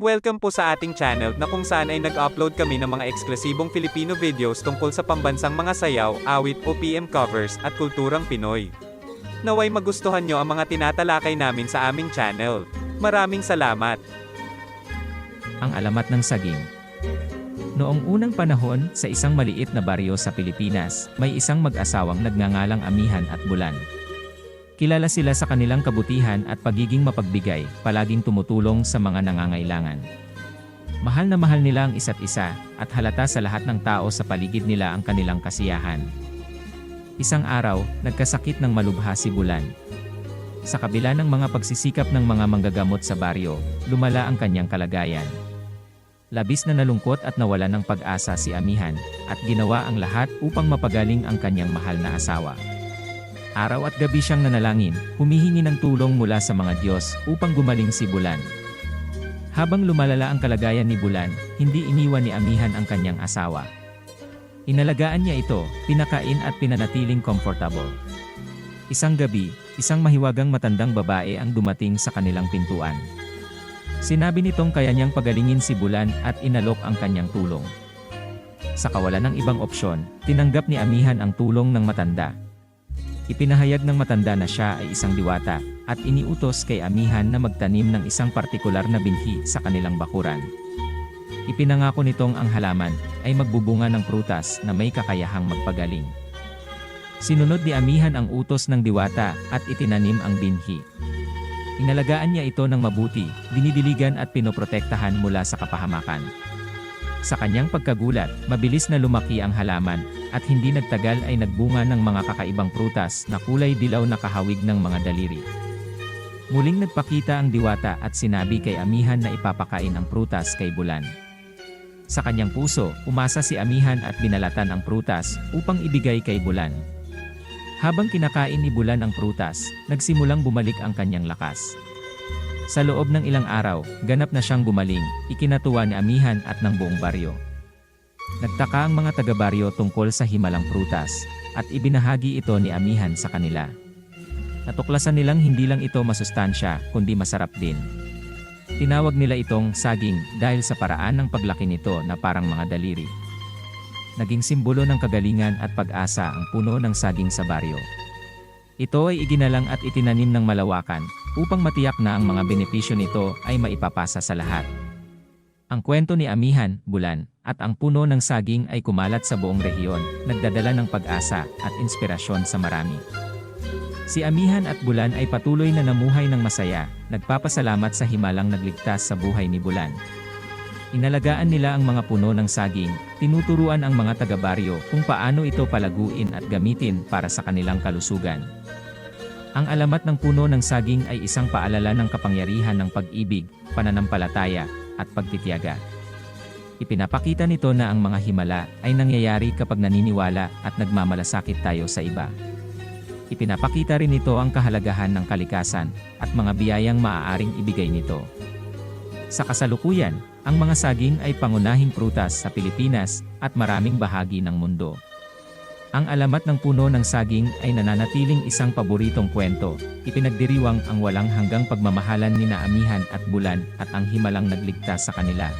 Welcome po sa ating channel na kung saan ay nag-upload kami ng mga eksklusibong Filipino videos tungkol sa pambansang mga sayaw, awit o PM covers at kulturang Pinoy. Naway magustuhan nyo ang mga tinatalakay namin sa aming channel. Maraming salamat! ang alamat ng saging. Noong unang panahon, sa isang maliit na baryo sa Pilipinas, may isang mag-asawang nagngangalang Amihan at Bulan. Kilala sila sa kanilang kabutihan at pagiging mapagbigay, palaging tumutulong sa mga nangangailangan. Mahal na mahal nila ang isa't isa, at halata sa lahat ng tao sa paligid nila ang kanilang kasiyahan. Isang araw, nagkasakit ng malubha si Bulan. Sa kabila ng mga pagsisikap ng mga manggagamot sa baryo, lumala ang kanyang kalagayan. Labis na nalungkot at nawala ng pag-asa si Amihan, at ginawa ang lahat upang mapagaling ang kanyang mahal na asawa. Araw at gabi siyang nanalangin, humihingi ng tulong mula sa mga Diyos upang gumaling si Bulan. Habang lumalala ang kalagayan ni Bulan, hindi iniwan ni Amihan ang kanyang asawa. Inalagaan niya ito, pinakain at pinanatiling comfortable. Isang gabi, isang mahiwagang matandang babae ang dumating sa kanilang pintuan. Sinabi nitong kaya niyang pagalingin si Bulan at inalok ang kanyang tulong. Sa kawalan ng ibang opsyon, tinanggap ni Amihan ang tulong ng matanda. Ipinahayag ng matanda na siya ay isang diwata, at iniutos kay Amihan na magtanim ng isang partikular na binhi sa kanilang bakuran. Ipinangako nitong ang halaman ay magbubunga ng prutas na may kakayahang magpagaling. Sinunod ni Amihan ang utos ng diwata at itinanim ang binhi. Inalagaan niya ito ng mabuti, dinidiligan at pinoprotektahan mula sa kapahamakan. Sa kanyang pagkagulat, mabilis na lumaki ang halaman, at hindi nagtagal ay nagbunga ng mga kakaibang prutas na kulay dilaw na kahawig ng mga daliri. Muling nagpakita ang diwata at sinabi kay Amihan na ipapakain ang prutas kay Bulan. Sa kanyang puso, umasa si Amihan at binalatan ang prutas upang ibigay kay Bulan. Habang kinakain ni Bulan ang prutas, nagsimulang bumalik ang kanyang lakas. Sa loob ng ilang araw, ganap na siyang gumaling, ikinatuwa ni Amihan at ng buong baryo. Nagtaka ang mga taga-baryo tungkol sa himalang prutas, at ibinahagi ito ni Amihan sa kanila. Natuklasan nilang hindi lang ito masustansya, kundi masarap din. Tinawag nila itong saging dahil sa paraan ng paglaki nito na parang mga daliri. Naging simbolo ng kagalingan at pag-asa ang puno ng saging sa baryo. Ito ay iginalang at itinanim ng malawakan upang matiyak na ang mga benepisyo nito ay maipapasa sa lahat. Ang kwento ni Amihan, Bulan, at ang puno ng saging ay kumalat sa buong rehiyon, nagdadala ng pag-asa at inspirasyon sa marami. Si Amihan at Bulan ay patuloy na namuhay ng masaya, nagpapasalamat sa himalang nagligtas sa buhay ni Bulan. Inalagaan nila ang mga puno ng saging, tinuturuan ang mga taga-baryo kung paano ito palaguin at gamitin para sa kanilang kalusugan. Ang alamat ng puno ng saging ay isang paalala ng kapangyarihan ng pag-ibig, pananampalataya, at pagtitiyaga. Ipinapakita nito na ang mga himala ay nangyayari kapag naniniwala at nagmamalasakit tayo sa iba. Ipinapakita rin ito ang kahalagahan ng kalikasan at mga biyayang maaaring ibigay nito. Sa kasalukuyan, ang mga saging ay pangunahing prutas sa Pilipinas at maraming bahagi ng mundo. Ang alamat ng puno ng saging ay nananatiling isang paboritong kwento, ipinagdiriwang ang walang hanggang pagmamahalan ni Naamihan at Bulan at ang himalang nagligtas sa kanila.